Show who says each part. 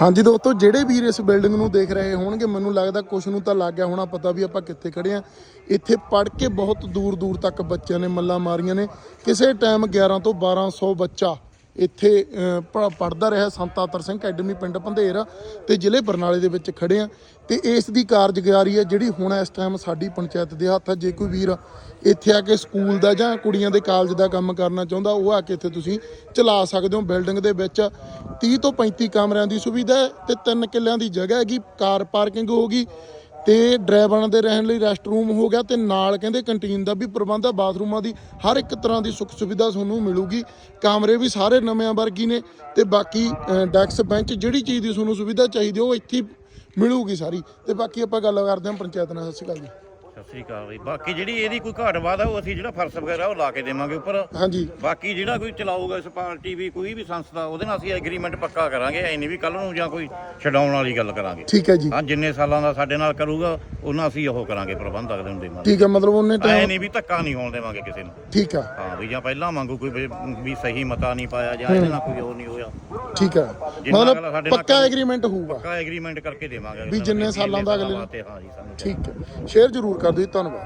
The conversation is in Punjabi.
Speaker 1: ਹਾਂਜੀ ਦੋਸਤੋ, ਜਿਹੜੇ ਵੀਰ ਇਸ ਬਿਲਡਿੰਗ ਨੂੰ ਦੇਖ ਰਹੇ ਹੋਣਗੇ, ਮੈਨੂੰ ਲੱਗਦਾ ਕੁਝ ਨੂੰ ਤਾਂ ਲੱਗ ਗਿਆ ਹੋਣਾ, ਪਤਾ ਵੀ ਆਪਾਂ ਕਿੱਥੇ ਖੜੇ ਆ ਇੱਥੇ ਪੜ ਕੇ ਬਹੁਤ ਦੂਰ ਦੂਰ ਤੱਕ ਬੱਚਿਆਂ ਨੇ ਮੱਲਾਂ ਮਾਰੀਆਂ ਨੇ। ਕਿਸੇ ਟਾਈਮ 11 ਤੋਂ 1200 ਬੱਚਾ ਇੱਥੇ ਪੜਦਾ ਰਿਹਾ ਸੰਤ ਆਤਰ ਸਿੰਘ ਅਕੈਡਮੀ ਪਿੰਡ ਪੰਧੇਰ ਤੇ ਜ਼ਿਲ੍ਹੇ ਬਰਨਾਲੇ ਦੇ ਵਿੱਚ ਖੜੇ ਆ ਤੇ ਇਸ ਦੀ ਕਾਰਜਕਾਰੀ ਹੈ ਜਿਹੜੀ ਹੁਣ ਇਸ ਟਾਈਮ ਸਾਡੀ ਪੰਚਾਇਤ ਦੇ ਹੱਥ ਹੈ ਜੇ ਕੋਈ ਵੀਰ ਇੱਥੇ ਆ ਕੇ ਸਕੂਲ ਦਾ ਜਾਂ ਕੁੜੀਆਂ ਦੇ ਕਾਲਜ ਦਾ ਕੰਮ ਕਰਨਾ ਚਾਹੁੰਦਾ, ਉਹ ਆ ਕੇ ਇੱਥੇ ਤੁਸੀਂ ਚਲਾ ਸਕਦੇ ਹੋ। ਬਿਲਡਿੰਗ ਦੇ ਵਿੱਚ 30 ਤੋਂ 35 ਕਮਰਿਆਂ ਦੀ ਸੁਵਿਧਾ ਹੈ ਤੇ 3 ਕਿੱਲਿਆਂ ਦੀ ਜਗ੍ਹਾ ਹੈਗੀ। ਕਾਰ ਪਾਰਕਿੰਗ ਹੋਗੀ ਤੇ ਡਰਾਈਵਰਾਂ ਦੇ ਰਹਿਣ ਲਈ ਰੈਸਟ ਰੂਮ ਹੋ ਗਿਆ ਤੇ ਨਾਲ ਕਹਿੰਦੇ ਕੰਟੀਨ ਦਾ ਵੀ ਪ੍ਰਬੰਧ ਆ ਬਾਥਰੂਮਾਂ ਦੀ ਹਰ ਇੱਕ ਤਰ੍ਹਾਂ ਦੀ ਸੁੱਖ ਸੁਵਿਧਾ ਤੁਹਾਨੂੰ ਮਿਲੂਗੀ। ਕਮਰੇ ਵੀ ਸਾਰੇ ਨਵਿਆਂ ਵਰਗੀ ਨੇ ਤੇ ਬਾਕੀ ਡੈਕਸ ਬੈਂਚ ਜਿਹੜੀ ਚੀਜ਼ ਦੀ ਤੁਹਾਨੂੰ ਸੁਵਿਧਾ ਚਾਹੀਦੀ ਉਹ ਇੱਥੇ ਹੀ ਮਿਲੂਗੀ ਸਾਰੀ। ਤੇ ਬਾਕੀ ਆਪਾਂ ਗੱਲ ਕਰਦੇ ਹਾਂ ਪੰਚਾਇਤ ਨਾਲ, ਸਤਿ ਸ਼੍ਰੀ ਅਕਾਲ ਜੀ।
Speaker 2: ਸਤਿ ਸ੍ਰੀ ਅਕਾਲ ਜੀ। ਬਾਕੀ ਜਿਹੜੀ ਇਹਦੀ ਕੋਈ ਘਾਟ ਵਾਧ ਆ ਉਹ ਅਸੀਂ ਜਿਹੜਾ ਫਰਸ਼ ਵਗੈਰਾ ਉਹ ਲਾ ਕੇ ਦੇਵਾਂਗੇ ਉੱਪਰ।
Speaker 1: ਹਾਂਜੀ।
Speaker 2: ਬਾਕੀ ਜਿਹੜਾ ਕੋਈ ਚਲਾਊਗਾ ਇਸ ਪਾਰਟੀ ਵੀ ਕੋਈ ਵੀ ਸੰਸਥਾ ਉਹਦੇ ਨਾਲ ਅਸੀਂ ਐਗਰੀਮੈਂਟ ਪੱਕਾ ਕਰਾਂਗੇ। ਐ ਨਹੀਂ ਵੀ ਕੱਲ ਨੂੰ ਜਾਂ ਕੋਈ ਛਡਾਉਣ ਵਾਲੀ ਗੱਲ ਕਰਾਂਗੇ।
Speaker 1: ਠੀਕ ਹੈ ਜੀ।
Speaker 2: ਹਾਂ ਜਿੰਨੇ ਸਾਲਾਂ ਦਾ ਸਾਡੇ ਨਾਲ ਕਰੂਗਾ ਉਹਨਾਂ ਅਸੀਂ ਉਹ ਕਰਾਂਗੇ ਪ੍ਰਬੰਧ ਅਗਲੇ ਨੂੰ ਦੇਵਾਂਗੇ।
Speaker 1: ਠੀਕ ਹੈ ਮਤਲਬ ਉਹਨੇ
Speaker 2: ਐ ਨਹੀਂ ਵੀ ਧੱਕਾ ਨਹੀਂ ਹੋਣ ਦੇਵਾਂਗੇ ਕਿਸੇ ਨੂੰ।
Speaker 1: ਠੀਕ ਹੈ।
Speaker 2: ਜਾਂ ਪਹਿਲਾਂ ਮੰਗੂ ਕੋਈ ਵੀ- ਸਹੀ ਮਤਾ ਨਹੀਂ ਪਾਇਆ ਜਾਂ ਇਹਦੇ ਨਾਲ ਕੋਈ ਉਹ ਨਹੀਂ ਹੋਇਆ।
Speaker 1: ਠੀਕ ਹੈ।
Speaker 2: ਜਿੰਨਾ ਅਗਲਾ
Speaker 1: ਮਤਲਬ
Speaker 2: ਨਾਲ
Speaker 1: ਪੱਕਾ ਐਗਰੀਮੈਂਟ ਹੋਊਗਾ।
Speaker 2: ਪੱਕਾ ਐਗਰੀਮੈਂਟ ਕਰਕੇ ਦੇਵਾਂਗੇ
Speaker 1: ਵੀ ਜਿੰਨੇ ਸਾਲਾਂ ਦਾ ਅਗਲੇ ਨੂੰ-
Speaker 2: ਵਾਸਤੇ, ਹਾਂ ਜੀ ਸਾਨੂੰ
Speaker 1: ਠੀਕ ਹੈ। ਸ਼ੇਅਰ ਜ਼ਰੂਰ ਕਰ ਦਿਓ ਜੀ, ਧੰਨਵਾਦ।